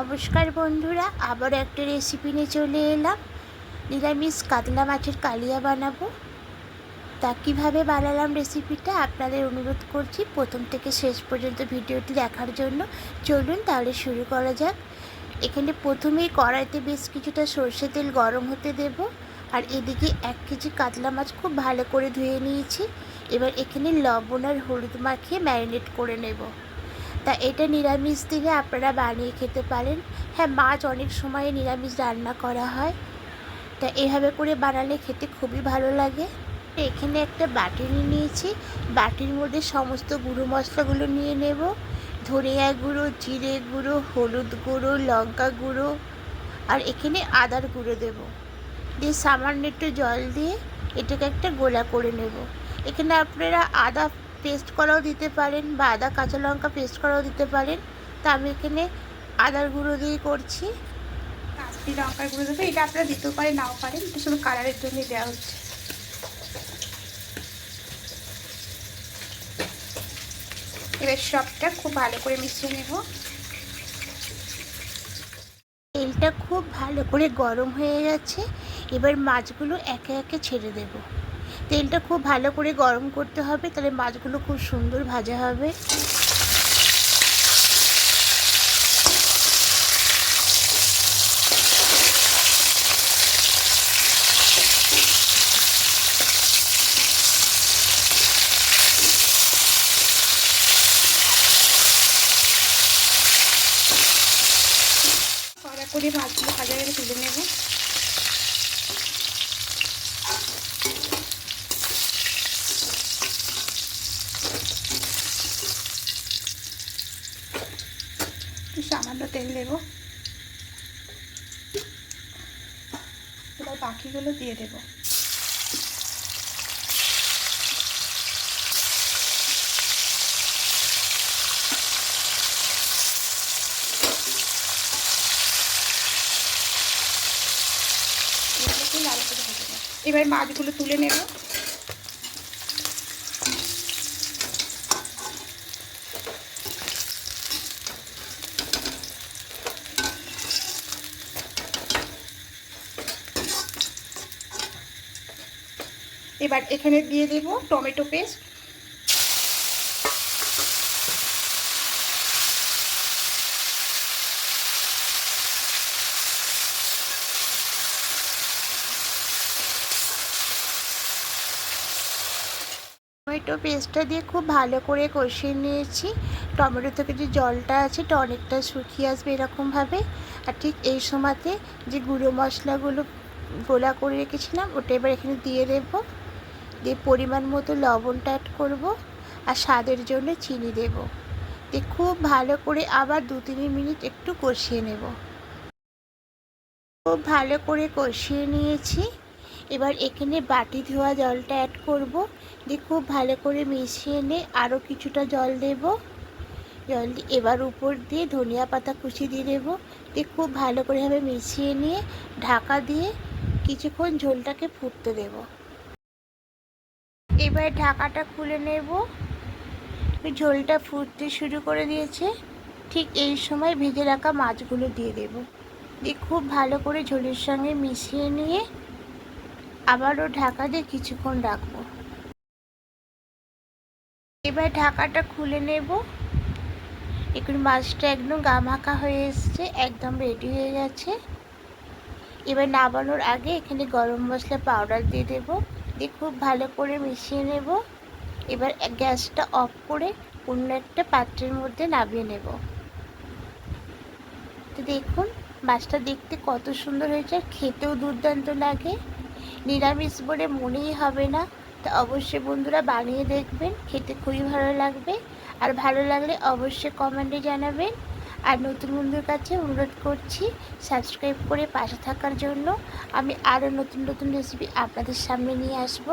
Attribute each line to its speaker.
Speaker 1: নমস্কার বন্ধুরা আবার একটা রেসিপি নিয়ে চলে এলাম। নিরামিষ কাতলা মাছের কালিয়া বানাবো। তা কীভাবে বানালাম রেসিপিটা আপনাদের অনুরোধ করছি প্রথম থেকে শেষ পর্যন্ত ভিডিওটি দেখার জন্য। চলুন তাহলে শুরু করা যাক। এখানে প্রথমেই কড়াইতে বেশ কিছুটা সর্ষে তেল গরম হতে দেব। আর এদিকে এক কেজি কাতলা মাছ খুব ভালো করে ধুয়ে নিয়েছি। এবার এখানে লবণ আর হলুদ মাখিয়ে ম্যারিনেট করে নেব। তা এটা নিরামিষ দিনে আপনারা বানিয়ে খেতে পারেন। হ্যাঁ মাছ অনেক সময় নিরামিষ রান্না করা হয়। তা এভাবে করে বানালে খেতে খুবই ভালো লাগে। এখানে একটা বাটি নিয়ে নিয়েছি। বাটির মধ্যে সমস্ত গুঁড়ো মশলাগুলো নিয়ে নেব। ধনিয়া গুঁড়ো, জিরে গুঁড়ো, হলুদ গুঁড়ো, লঙ্কা গুঁড়ো আর এখানে আদার গুঁড়ো দেব। দিয়ে সামান্য একটু জল দিয়ে এটাকে একটা গোলা করে নেব। এখানে আপনারা আদা পেস্ট করাও দিতে পারেন বা আদা কাঁচা লঙ্কা পেস্ট করাও দিতে পারেন। তা আমি এখানে আদার গুঁড়ো দিয়ে করছি।
Speaker 2: কাশ্মীর লঙ্কার গুঁড়ো দেবো। এটা আপনারা দিতেও পারেন নাও পারেন। এটা শুধু কালারের জন্যই দেওয়া হচ্ছে। এবার সবটা খুব ভালো করে মিশিয়ে নেব।
Speaker 1: তেলটা খুব ভালো করে গরম হয়ে গেছে। এবার মাছগুলো একে একে ছেড়ে দেব। তেলটা খুব ভালো করে গরম করতে হবে, তাহলে মাছগুলো খুব সুন্দর ভাজা হবে।
Speaker 2: করে মাছগুলো ভাজা করে তুলে নেব। সামান্য তেল দেব। এবার বাকিগুলো দিয়ে দেবো। এবার মাছগুলো তুলে নেব। এবার এখানে দিয়ে দেব টমেটো পেস্ট।
Speaker 1: টমেটো পেস্টটা দিয়ে খুব ভালো করে কষিয়ে নিয়েছি। টমেটো থেকে যে জলটা আছে এটা অনেকটা শুকিয়ে আসবে এরকমভাবে। আর ঠিক এই সময়তে যে গুঁড়ো মশলাগুলো গোলা করে রেখেছিলাম, ওটা এবার এখানে দিয়ে দেবো। দিয়ে পরিমাণ মতো লবণটা অ্যাড করব আর স্বাদের জন্য চিনি দেব। দিয়ে খুব ভালো করে আবার দু তিন মিনিট একটু কষিয়ে নেব। খুব ভালো করে কষিয়ে নিয়েছি। এবার এখানে বাটি ধোয়া জলটা অ্যাড করব। দিয়ে খুব ভালো করে মিশিয়ে নিয়ে আরও কিছুটা জল দেব। জল এবার উপর দিয়ে ধনিয়া পাতা কুচি দিয়ে দেবো। দিয়ে খুব ভালো করে ভাবে মিশিয়ে নিয়ে ঢাকা দিয়ে কিছুক্ষণ ঝোলটাকে ফুটতে দেব। এবার ঢাকাটা খুলে নেব। ঝোলটা ফুটতে শুরু করে দিয়েছে। ঠিক এই সময় ভেজে রাখা মাছগুলো দিয়ে দেব। দিয়ে খুব ভালো করে ঝোলের সঙ্গে মিশিয়ে নিয়ে আবারও ঢাকা দিয়ে কিছুক্ষণ রাখব। এবার ঢাকাটা খুলে নেব। এখন মাছটা একদম গামাখা হয়ে এসছে, একদম রেডি হয়ে গেছে। এবার নামানোর আগে এখানে গরম মশলা পাউডার দিয়ে দেব। দিয়ে খুব ভালো করে মিশিয়ে নেব। এবার গ্যাসটা অফ করে অন্য একটা পাত্রের মধ্যে নামিয়ে নেব। তো দেখুন, মাছটা দেখতে কত সুন্দর হয়েছে। খেতেও দুর্দান্ত লাগে। নিরামিষ বলে মনেই হবে না। তা অবশ্যই বন্ধুরা বানিয়ে দেখবেন। খেতে খুবই ভালো লাগবে। আর ভালো লাগলে অবশ্যই কমেন্টে জানাবেন। আর নতুন বন্ধুর কাছে অনুরোধ করছি সাবস্ক্রাইব করে পাশে থাকার জন্য। আমি আরও নতুন নতুন রেসিপি আপনাদের সামনে নিয়ে আসব।